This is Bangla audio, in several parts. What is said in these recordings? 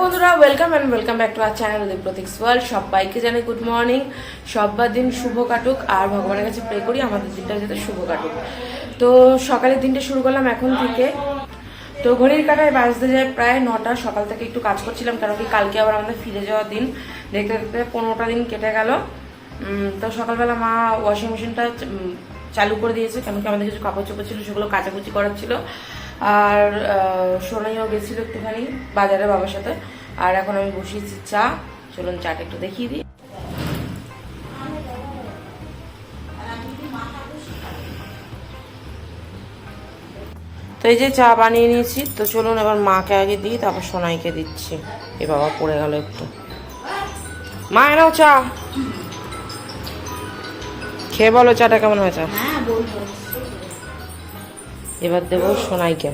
বন্ধুরা welcome and welcome back to our channel the Prateek's world সবাইকে জানাই গুড মর্নিং সব্বার দিন শুভ কাটুক, আর ভগবানের কাছে প্রে করি, আমাদের দিনটা যাতে শুভ কাটুক। তো সকালের দিনটা শুরু করলাম এখন থেকে। তো ঘড়ির কাটায় বাজতে যায় প্রায় নটা, সকাল থেকে একটু কাজ করছিলাম, কারণ কি কালকে আবার আমাদের ফিরে যাওয়ার দিন। দেখতে দেখতে পনেরোটা দিন কেটে গেল। তো সকালবেলা মা ওয়াশিং মেশিনটা চালু করে দিয়েছে কেন কি আমাদের কিছু কাপড় চোপড় ছিল, সেগুলো কাচাকুচি করার ছিল। আর সোনাইও গেছিল একটুখানি বাজারে বাবার সাথে। আর এখন আমি বসিয়েছি চা। চলুন চাটা একটু দেখিয়ে দিই। তো এই যে চা বানিয়ে নিয়েছি। তো চলুন এবার মাকে আগে দিই, তারপর সোনাইকে দিচ্ছি। এ বাবা পড়ে গেল একটু। মা এনাও চা। খেয়ে বলো চাটা কেমন হয়েছে? এবার দেবো সোনাইকে।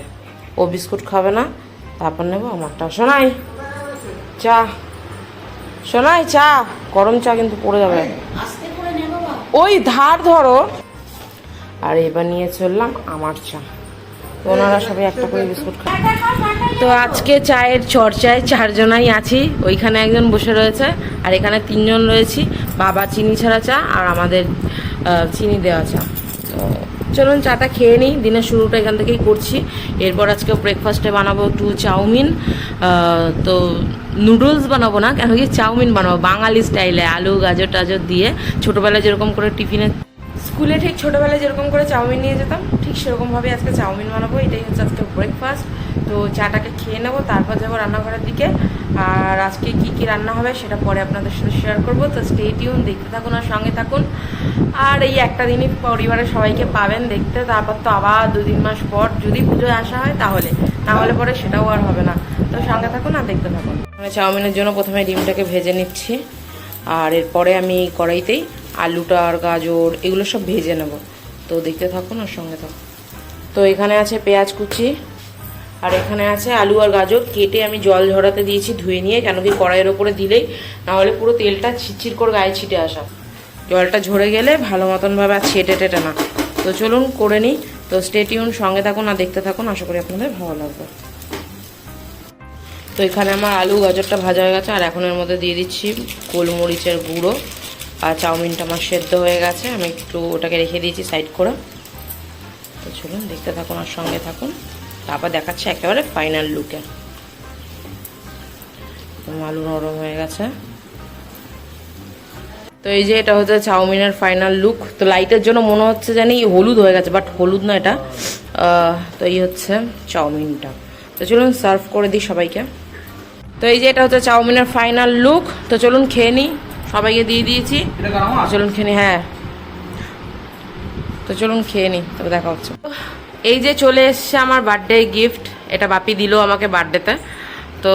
ও বিস্কুট খাবে না, তারপর নেব আমারটা। সোনাই, চা। সোনাই, চা। গরম চা কিন্তু পড়ে যাবে। ওই ধার ধরো। আর এবার নিয়ে চললাম আমার চা। তো ওনারা সবাই একটা করে বিস্কুট খায়। তো আজকে চায়ের চর্চায় চারজনাই আছি। ওইখানে একজন বসে রয়েছে, আর এখানে তিনজন রয়েছি। বাবা চিনি ছাড়া চা, আর আমাদের চিনি দেওয়া চা। তো চলুন চাটা খেয়ে নিই। দিনের শুরুটা এখান থেকেই করছি। এরপর আজকে ব্রেকফাস্টে বানাবো একটু চাউমিন। তো নুডলস বানাবো না, কেন কি চাউমিন বানাবো, বাঙালি স্টাইলে আলু, গাজর, টাজর দিয়ে ছোটোবেলায় যেরকম করে টিফিনে স্কুলে ঠিক ছোটোবেলায় যেরকম করে চাউমিন নিয়ে যেতাম, ঠিক সেরকমভাবে আজকে চাউমিন বানাবো। এটাই হচ্ছে আজকে ব্রেকফাস্ট তো চাটাকে খেয়ে নেব, তারপর যাব রান্নাঘরের দিকে। আর আজকে কি কি রান্না হবে সেটা পরে আপনাদের সাথে শেয়ার করব। তো স্টে টিউন দেখতে থাকুন আর সঙ্গে থাকুন। আর এই একটা দিনই পরিবারের সবাইকে পাবেন দেখতে, তারপর তো আবার দু তিন মাস পর যদি পুজোয় আসা হয় তাহলে। না হলে পরে সেটাও আর হবে না। তো সঙ্গে থাকুন আর দেখতে থাকুন। মানে চাউমিনের জন্য প্রথমে ডিমটাকে ভেজে নিচ্ছি। আর এরপরে আমি কড়াইতেই আলুটা আর গাজর এগুলো সব ভেজে নেব। তো দেখতে থাকুন আর সঙ্গে থাকুন। তো এখানে আছে পেঁয়াজ কুচি আর এখানে আছে আলু আর গাজর কেটে আমি জল ঝরাতে দিয়েছি, ধুয়ে নিয়ে, কেন কি কড়াইয়ের ওপরে দিলেই নাহলে পুরো তেলটা ছিটছিট করে গায়ে ছিটে আসা। জলটা ঝরে গেলে ভালো মতনভাবে আর ছেটে টেটে না। তো চলুন করে নিই। তো স্টেটিউন সঙ্গে থাকুন আর দেখতে থাকুন। আশা করি আপনাদের ভালো লাগবে। তো এখানে আমার আলু গাজরটা ভাজা হয়ে গেছে, আর এখন এর মধ্যে দিয়ে দিচ্ছি গোলমরিচের গুঁড়ো। আর চাউমিনটা আমার সেদ্ধ হয়ে গেছে, আমি একটু ওটাকে রেখে দিয়েছি সাইড করে। তো চলুন দেখতে থাকুন আর সঙ্গে থাকুন। তারপর দেখাচ্ছে একেবারে ফাইনাল লুকে আলু নরম হয়ে গেছে। তো এই যে এটা হচ্ছে চাউমিনের ফাইনাল লুক তো লাইটের জন্য মনে হচ্ছে জানি হলুদ হয়ে গেছে বাট হলুদ না এটা। তো এই হচ্ছে চাউমিনটা। তো চলুন সার্ভ করে দিই সবাইকে। তো এই যে এটা হচ্ছে চাউমিনের ফাইনাল লুক তো চলুন খেয়ে নিই সবাইকে দিয়ে দিয়েছি। চলুন খেয়ে নিই হ্যাঁ। তো চলুন খেয়ে নিই তবে দেখা হচ্ছে। এই যে চলে এসছে আমার বার্থডে গিফট এটা বাপি দিল আমাকে বার্থডেতে তো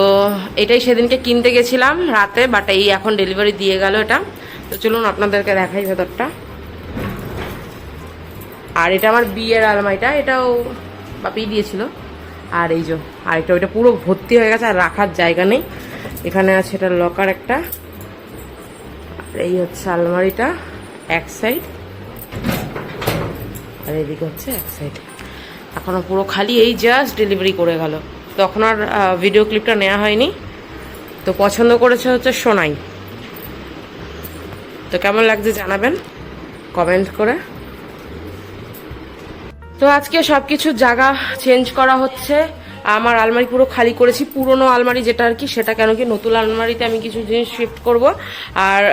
এটাই সেদিনকে কিনতে গেছিলাম রাতে বাট এই এখন ডেলিভারি দিয়ে গেল এটা। তো চলুন আপনাদেরকে দেখাই ভেতরটা। আর এটা আমার বিয়ের আলমারিটা, এটাও বাপি দিয়েছিল। আর এই যে আরেকটা ওইটা পুরো ভর্তি হয়ে গেছে, আর রাখার জায়গা নেই। এখানে আছে এটা লকার একটা। আর এই হচ্ছে আলমারিটা, এক সাইড আর এদিকে হচ্ছে এক সাইড এখনও পুরো খালি, এই জাস্ট ডেলিভারি করে গেল। তখন আর ভিডিও ক্লিপটা নেওয়া হয়নি। তো পছন্দ করেছে হচ্ছে সোনাই। তো কেমন লাগছে জানাবেন? কমেন্ট করে। তো আজকে সব কিছু জায়গা চেঞ্জ করা হচ্ছে। আমার আলমারি পুরো খালি করেছি, পুরনো আলমারি যেটা আর কি, সেটা কেন কি নতুন আলমারিতে আমি কিছু জিনিস শিফট করব। আর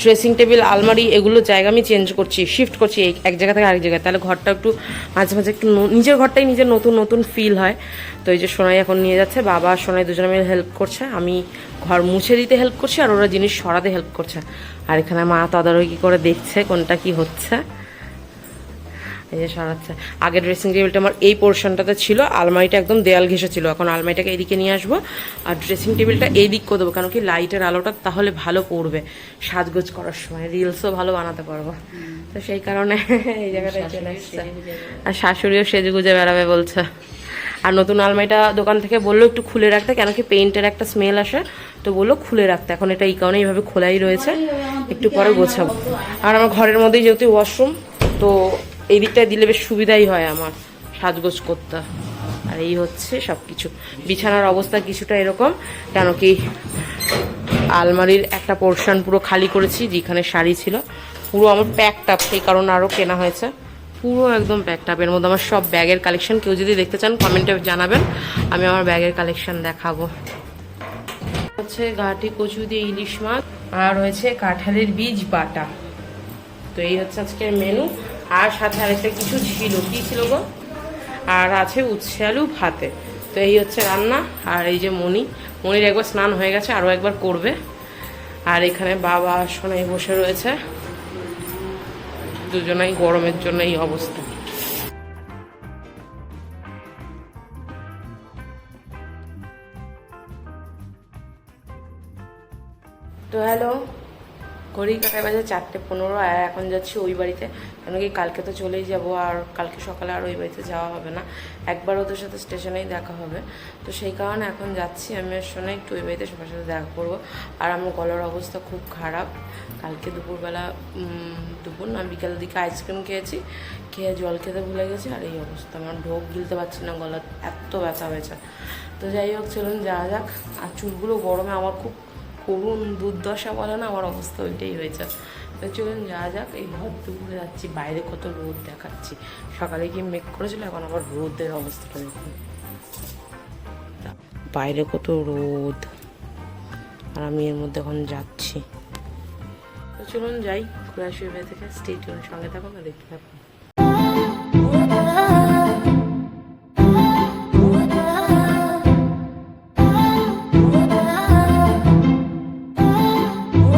ড্রেসিং টেবিল আলমারি, এগুলো জায়গা আমি চেঞ্জ করছি শিফট করছি এক জায়গা থেকে আরেক জায়গায়। তাহলে ঘরটা একটু মাঝে মাঝে একটু নিজের ঘরটাই নিজের নতুন নতুন ফিল হয়। তো এই যে সোনাই এখন নিয়ে যাচ্ছে, বাবা আর সোনাই দুজনে মিলে হেল্প করছে, আমি ঘর মুছে দিতে হেল্প করছি, আর ওরা জিনিস সরাতে হেল্প করছে। আর এখানে মা তদারকি করে দেখছে কোনটা কি হচ্ছে। এই যে সরাচ্ছে। আগে ড্রেসিং টেবিলটা আমার এই পোর্শনটাতে ছিল আলমারিটা একদম দেয়াল ঘেসে ছিল। এখন আলমারিটাকে এইদিকে নিয়ে আসব আর ড্রেসিং টেবিলটা এই দিক করে দেবো কারণ কি লাইটের আলোটা তাহলে ভালো পড়বে সাজগোজ করার সময়। রিলসও ভালো বানাতে পারব। তো সেই কারণে এই জায়গাটায় চলে এসছে। আর শাশুড়িও সেজে গুজে বেড়াবে বলছে। আর নতুন আলমারিটা দোকান থেকে বলল একটু খুলে রাখতে কেন কি পেইন্টের একটা স্মেল আসে তো বলল খুলে রাখতে। এখন এটা এই কারণে এইভাবে খোলাই রয়েছে। একটু পরে গোছাবো। আর আমার ঘরের মধ্যেই যেহেতু ওয়াশরুম তো এই দিকটায় দিলে বেশ সুবিধাই হয় আমার সাজগোজ করতে। আর এই হচ্ছে সব কিছু বিছানার অবস্থা কিছুটা এরকম, কেন কি আলমারির একটা পোর্শন পুরো খালি করেছি, যেখানে শাড়ি ছিল। পুরো আমার প্যাকড আপ সেই কারণে আরও কেনা হয়েছে। পুরো একদম আপ এর মধ্যে আমার সব ব্যাগের কালেকশন কেউ যদি দেখতে চান কমেন্টে জানাবেন। আমি আমার ব্যাগের কালেকশন দেখাবো। হচ্ছে ঘাটি কচু দিয়ে ইলিশ মাছ, আর রয়েছে কাঁঠালের বীজ বাটা। তো এই হচ্ছে আজকের মেনু আর সাথে আরেকটা কিছু ছিল। কি ছিল গো? আর আছে উচ্ছে আলু ভাতে। তো এই হচ্ছে রান্না, আর এই যে মণি। মনির একবার স্নান হয়ে গেছে, আরও একবার করবে। আর এখানে বাবা সোনাই বসে রয়েছে। দুজনাই গরমের জন্য এই অবস্থা। তো হ্যালো ঘড়ি কাটায় বাজে চারটে পনেরো, আর এখন যাচ্ছি ওই বাড়িতে। কেন কি কালকে তো চলেই যাব, আর কালকে সকালে আর ওই বাড়িতে যাওয়া হবে না। একবার ওদের সাথে স্টেশনেই দেখা হবে। তো সেই কারণে এখন যাচ্ছি। আমি শোনা একটু ওই বাড়িতে সবার সাথে দেখা করব। আর আমার গলার অবস্থা খুব খারাপ। কালকে দুপুরবেলা দুপুর না, বিকালের দিকে আইসক্রিম খেয়েছি। খেয়ে জল খেতে ভুলে গেছি, আর এই অবস্থা। আমার ঢোক গিলতে পারছি না গলা এত ব্যথা হয়েছে। তো যাই হোক, চলুন যাওয়া যাক। আর চুলগুলো গরমে আমার খুব করুণ দুর্দশা বলে না, আমার অবস্থা ওইটাই হয়েছে। তো চলুন যাওয়া যাক, এই ভর দুপুরে যাচ্ছি, বাইরে কত রোদ দেখাচ্ছি। সকালে কি মেঘ করেছিল, এখন আবার রোদের অবস্থাটা দেখুন। বাইরে কত রোদ। আর আমি এর মধ্যে এখন যাচ্ছি। তো চলুন যাই, ঘুরে আসি এবার থেকে। স্টেট সঙ্গে থাকুন দেখতে থাকুন।